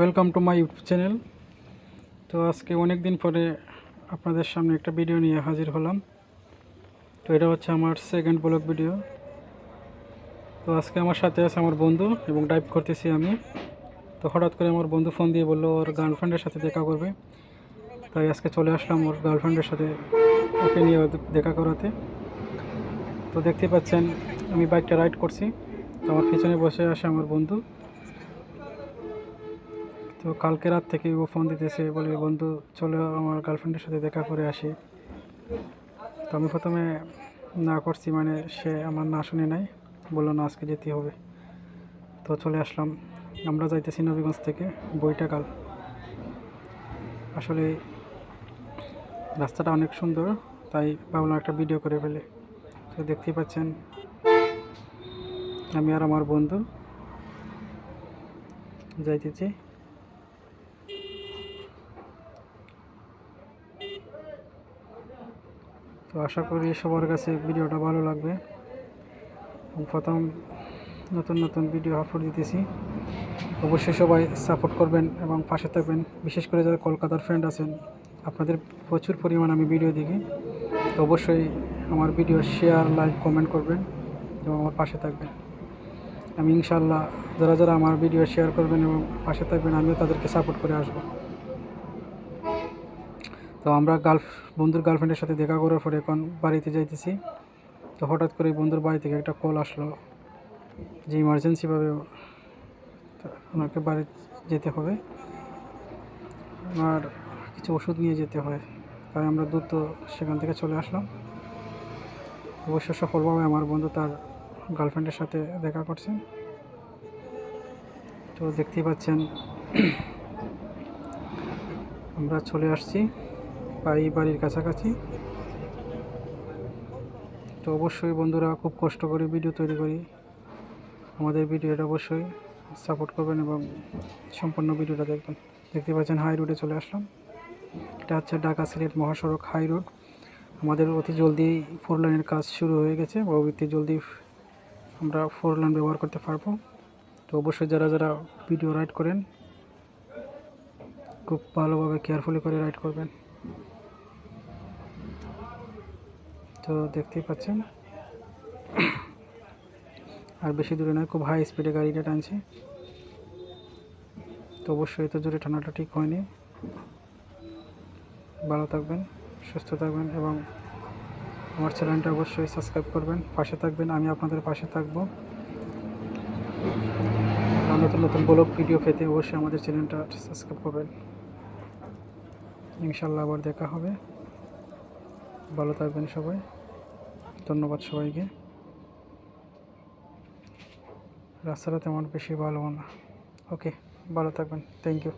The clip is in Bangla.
Welcome to my YouTube channel তো আজকে অনেক দিন পরে আপনাদের সামনে একটা ভিডিও নিয়ে হাজির হলাম। তো এটা হচ্ছে আমার সেকেন্ড ব্লগ ভিডিও তো আজকে আমার সাথে আছে আমার বন্ধু এবং টাইপ করতেছি আমি। তো হঠাৎ করে আমার বন্ধু ফোন দিয়ে বলল, ওর গার্লফ্রেন্ডের সাথে দেখা করবে। তাই আজকে চলে আসলাম ওর গার্লফ্রেন্ডের সাথে ওকে নিয়ে দেখা করাতে। তো দেখতে পাচ্ছেন, আমি বাইকটা রাইড করছি। তো আমার পিছনে বসে আসে আমার বন্ধু। তো কালকে রাত থেকে ও ফোন দিতেছে, বলে, বন্ধু, চলো আমার গার্লফ্রেন্ডের সাথে দেখা করে আসি। তো আমি প্রথমে না করছি মানে সে আমার না শুনে নাই, বলল, না, আজকে যেতে হবে। তো চলে আসলাম। আমরা যাইতেছি নবীগঞ্জ থেকে বইটাকাল আসলে রাস্তাটা অনেক সুন্দর, তাই ভাবলাম একটা ভিডিও করে ফেলে। তো দেখতেই পাচ্ছেন, আমি আর আমার বন্ধু যাইতেছি। তো আশা করি সবার কাছে ভিডিওটা ভালো লাগবে। প্রথম নতুন নতুন ভিডিও আপলোড দিতেছি। অবশ্যই সবাই সাপোর্ট করবেন এবং পাশে থাকবেন। বিশেষ করে যারা কলকাতার ফ্রেন্ড আছেন, আপনাদের প্রচুর পরিমাণ আমি ভিডিও দেখি। তো অবশ্যই আমার ভিডিও শেয়ার লাইক কমেন্ট করবেন এবং আমার পাশে থাকবেন। আমি ইনশাল্লাহ যারা যারা আমার ভিডিও শেয়ার করবেন এবং পাশে থাকবেন, আমিও তাদেরকে সাপোর্ট করে আসব। তো আমরা গার্লফ বন্ধুর গার্লফ্রেন্ডের সাথে দেখা করার পরে এখন বাড়িতে যাইতেছি। তো হঠাৎ করে বন্ধুর বাড়ি থেকে একটা কল আসলো যে ইমার্জেন্সিভাবে ওনাকে বাড়ি যেতে হবে। আর কিছু ওষুধ নিয়ে যেতে হয়। তাই আমরা দ্রুত সেখান থেকে চলে আসলাম। অবশ্য সফলভাবে আমার বন্ধু তার গার্লফ্রেন্ডের সাথে দেখা করছেন তো দেখতেই পাচ্ছেন, আমরা চলে আসছি। বাড়ি, বাড়ির কাছাকাছি। তো অবশ্যই বন্ধুরা খুব কষ্ট করে ভিডিও তৈরি করি। আমাদের ভিডিওটা অবশ্যই সাপোর্ট করবেন এবং সম্পূর্ণ ভিডিওটা দেখবেন। দেখতে পাচ্ছেন হাই রোডে চলে আসলাম। এটা হচ্ছে ঢাকা সিলেট মহাসড়ক হাই রোড আমাদের অতি জলদি ফোর লাইনের কাজ শুরু হয়ে গেছে। অতি জলদি আমরা ফোর লাইন ব্যবহার করতে পারব। তো অবশ্যই যারা যারা ভিডিও রাইড করেন, খুব ভালোভাবে কেয়ারফুলি করে রাইড করবেন। তো দেখতেই পাচ্ছেন। আর বেশি দূরে নয়, খুব হাই স্পিডে গাড়িটা টানছে। তো অবশ্যই এত জোরে টানাটা ঠিক হয়নি। ভালো থাকবেন, সুস্থ থাকবেন এবং আমার চ্যানেলটা অবশ্যই সাবস্ক্রাইব করবেন। পাশে থাকবেন, আমি আপনাদের পাশে থাকব। নতুন নতুন ব্লগ ভিডিও পেতে অবশ্যই আমাদের চ্যানেলটা সাবস্ক্রাইব করবেন। ইনশাল্লাহ আবার দেখা হবে। ভালো থাকবেন সবাই। ধন্যবাদ সবাইকে। রাস্তাটা তেমন বেশি ভালো না। ওকে ভালো থাকবেন। Thank you